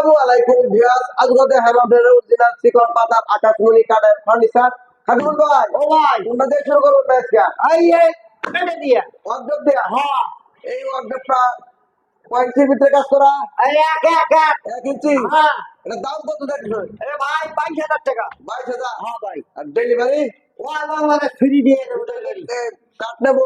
আসসালামু আলাইকুম ভিউয়ার্স। আজকে দেখাবো আপনাদের অরিজিনাল চিকন পাতা আকাশমণি কাঠের ফার্নিচার। খাজুল ভাই ও ভাই। তোমরা দিয়ে শুরু করব আজকে এই এই কেটে দিয়ে। অর্ধেক দেয়া? হ্যাঁ। এই অর্ধেকটা কয় ইঞ্চির ভিতরে কাজ করা। এই এক এক এক। ইঞ্চি। হ্যাঁ। এটা দাম কত দেখছ? এ ভাই বাইশ হাজার টাকা। বাইশ হাজার? হ্যাঁ ভাই। আর ডেলিভারি ওয়াল বাংলাদেশ ফ্রি দিয়ে দেবো ডেলিভারি কাঠ নেব?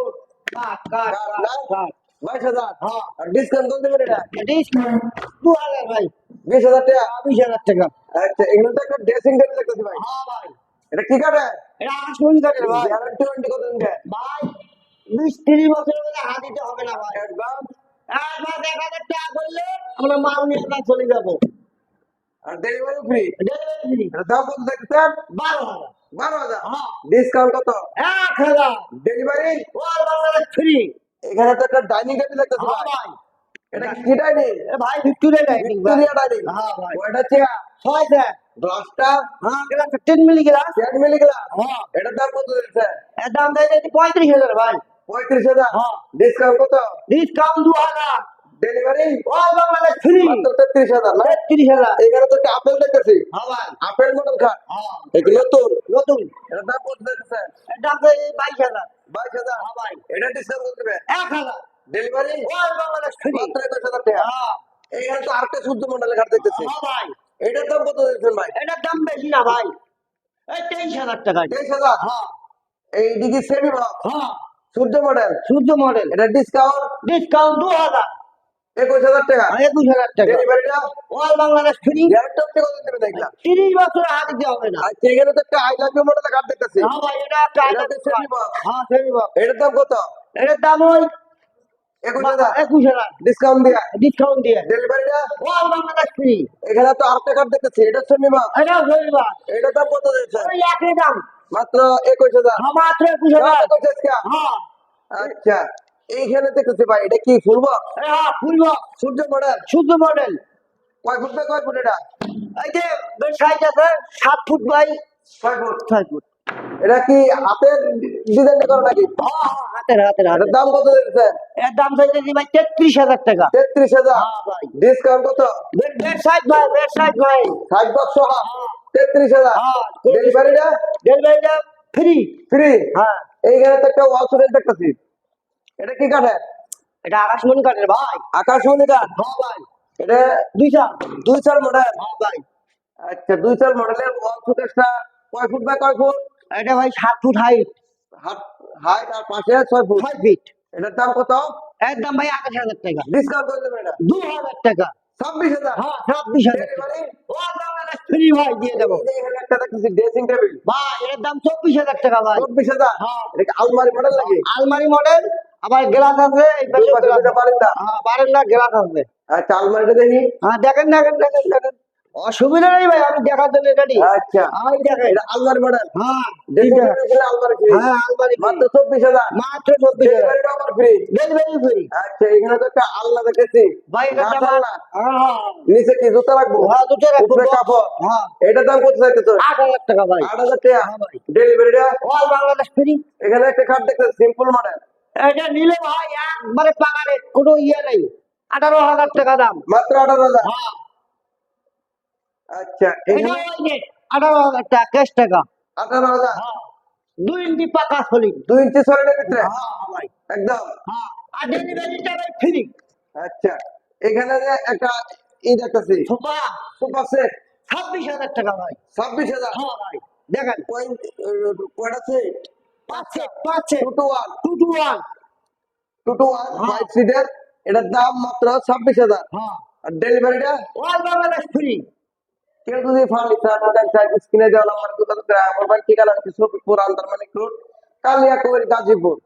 কাট কাট কাট? কাট বাইশ হাজার? হ্যাঁ। আর ডিসকাউন্ট কত দেবেন এটা? ডিসকাউন্ট দু হাজার ভাই। বিশ হাজার টাকা বিশ হাজার টাকা। আচ্ছা এখানে তো একটা ড্রেসিং টেবিল দেখতেছি ভাই। হ্যাঁ ভাই। এটা কি এটা ভাই। গ্যারান্টি ওয়ারেন্টি কত দিন ভাই বিশ তিরিশ বছরের মধ্যে হাত দিতে হবে না ভাই। অ্যাডভান্স এক হাজার টাকা করলে আমরা মাল নিয়ে আমরা চলে যাব। আর ডেলিভারি ফ্রি ডেলিভারি ফ্রি এটা দাম কত দেখতেছেন বারো হাজার। বারো হাজার? হ্যাঁ। ডিসকাউন্ট কত? এক হাজার। ডেলিভারি ফ্রি এখানে তো একটা ডাইনিং টেবিল দেখতেছি হ্যাঁ ভাই। এটা কি ডাইনিং এ ভাই ভিক্টোরিয়া ডাইনিং ভিক্টোরিয়া ডাইনিং হ্যাঁ ভাই। ওটা চেয়া ছয় স্যার গ্লাসটা হ্যাঁ glass ten milli glass chair milli glass হ্যাঁ। এটার দাম কত দিচ্ছে? এর দাম দেয় পঁয়ত্রিশ হাজার ভাই। পঁয়ত্রিশ হাজার? হ্যাঁ। ডিসকাউন্ট কত? ডিসকাউন্ট দু হাজার। ডেলিভারি বাংলাদেশ ফ্রি মাত্র তেত্রিশ হাজার না? তেত্রিশ হাজার। এখানে তো আপেল দেখতেছি। হ্যাঁ আপেল মডেল খাট হ্যাঁ। এগুলো তোর নতুন? এটার দাম কত দিচ্ছে? এর দাম বাইশ হাজার। বাইশ হাজার? হ্যাঁ ভাই। এটা ডিসকাউন্ট কত দেবে? এক হাজার। ডেলিভারি একুশ হ্যাঁ তো আরেকটা শুদ্ধ মডেলের খাট দেখতেছি। হ্যাঁ এটার দাম কত দিচ্ছেন ভাই? এটার দাম বেশি না ভাই। এই তেইশ হাজার টাকা তেইশ হাজার? হ্যাঁ। এই সেমি হ্যাঁ। সূর্য মডেল সূর্য মডেল এটা ডিসকাউন্ট ডিসকাউন্ট দু হাজার। একুশ হাজার টাকা। একুশ হাজার টাকা। ডেলিভারিটা ওয়াল বাংলাদেশ ফ্রি কত দেখলাম। তিরিশ বছর হাত দিতে হবে না। আচ্ছা এখানে তো একটা আই লাভ ইউ মডেলের কার্ড দেখতেছি। হ্যাঁ ভাই এটা একটা। হ্যাঁ সেমি বক্স এটার দাম কত? এটার দাম ওই একুশ হাজার একুশ হাজার ডিসকাউন্ট দিয়া। ডিসকাউন্ট দিয়ে। ডেলিভারিটা ওয়াল বাংলাদেশ ফ্রি এখানে তো আরেকটা কার্ড দেখতেছি এটা দাম কত ওই একই দাম। মাত্র একুশ হাজার হ্যাঁ মাত্র একুশ হাজার একুশ হ্যাঁ। আচ্ছা এইখানে দেখতেছি ভাই এটা কি ফুল বক্স হ্যাঁ full box Surya model Surya model কয় ফুট বাই কয় ফুট এটা? এই যে সাইজ আছে সাত ফুট বাই কয় ফুট। ছয় ফুট। এটা কি হাতের ডিজাইন করা নাকি? হ্যাঁ। হ্যাঁ, হাতের হাতের। হাতের দাম কত দিচ্ছে এর দাম চাইতেছি ভাই তেত্রিশ হাজার টাকা। তেত্রিশ হাজার? হ্যাঁ ভাই। ডিসকাউন্ট কত? বেড বেড ভাই সাইজ ভাই। ষাট বক্স তেত্রিশ হাজার? হ্যাঁ ডেলিভারিটা ডেলিভারিটা ফ্রি ফ্রি হ্যাঁ। এইখানে তো একটা সুরেল দেখতেছি। এটা কি কাঠে এটা আকাশমণি কাঠের ভাই। আকাশমণি কাঠ? হ্যাঁ ভাই। এটা দুই চার দুই চার মডেল হ্যাঁ ভাই। আচ্ছা দুই চার মডেলের ওয়াল সুরেলটা কয় ফুট বাই কয় ফুট এটা ভাই সাত ফুট হাইট হাইট আর পাশে ছয় ফুট। ছয় ফিট। এটার দাম কত? এর দাম ভাই আঠাশ হাজার টাকা। ডিসকাউন্ট করে দেবেন এটা? দু হাজার টাকা। ছাব্বিশ হাজার? হ্যাঁ ছাব্বিশ হাজার ও বাংলাদেশ ফ্রি ভাই দিয়ে দেবো। একটা দেখতেছি ড্রেসিং টেবিল ভাই এর দাম চব্বিশ হাজার টাকা ভাই। চব্বিশ হাজার? হ্যাঁ। এটা আলমারি মডেল নাকি? আলমারি মডেল আবার গ্লাস আছে এই পাশে। বারান্দা। হ্যাঁ বারান্দা গ্লাস আছে। আচ্ছা আলমারিটা দেখি। হ্যাঁ দেখেন দেখেন দেখেন দেখেন। অসুবিধা নেই ভাই আমি আচ্ছা। আমি দেখেন এটা মডেল হ্যাঁ ফ্রি হ্যাঁ মাত্র চব্বিশ হাজার। মাত্র চব্বিশ হাজার। আমার ফ্রি ডেলিভারি ফ্রি আচ্ছা এখানে তো একটা দেখেছি। ভাই এটা হ্যাঁ হ্যাঁ। নিচে কি জুতা রাখব? হ্যাঁ দুটো রাখব উপরে কাপড়। হ্যাঁ। এটার দাম কত চাইতে তো আট হাজার টাকা ভাই। আট হাজার টাকা? ভাই। ডেলিভারিটা অল বাংলাদেশ ফ্রি এখানে একটা কার্ড দেখতে সিম্পল মডেল এটা নিলে ভাই একবারে পাকারে কোনো ইয়ে নেই। আঠারো হাজার টাকা দাম। মাত্র আঠারো হাজার। হ্যাঁ। আচ্ছা টাকা। আঠারো হাজার? হ্যাঁ দুই ইঞ্চি পাকা দুই ইঞ্চি ভিতরে? হ্যাঁ হ্যাঁ একদম। হ্যাঁ আর ডেলিভারিটা ফ্রি আচ্ছা এখানে যে একটা ই দেখতেছি সোফা সোফা সেট ছাব্বিশ হাজার টাকা ভাই। ছাব্বিশ হাজার? হ্যাঁ ভাই। দেখেন। কয়টা two two one two two one two two one হ্যাঁ। ফাইভ সিটের এটার দাম মাত্র ছাব্বিশ হাজার। হ্যাঁ। আর ডেলিভারিটা অল বাংলাদেশ ফ্রি কেউ যদি ফার্নিচার মডেল দেওয়া ঠিকানা হচ্ছে শফিকপুর আন্দারমানিক গাজীপুর।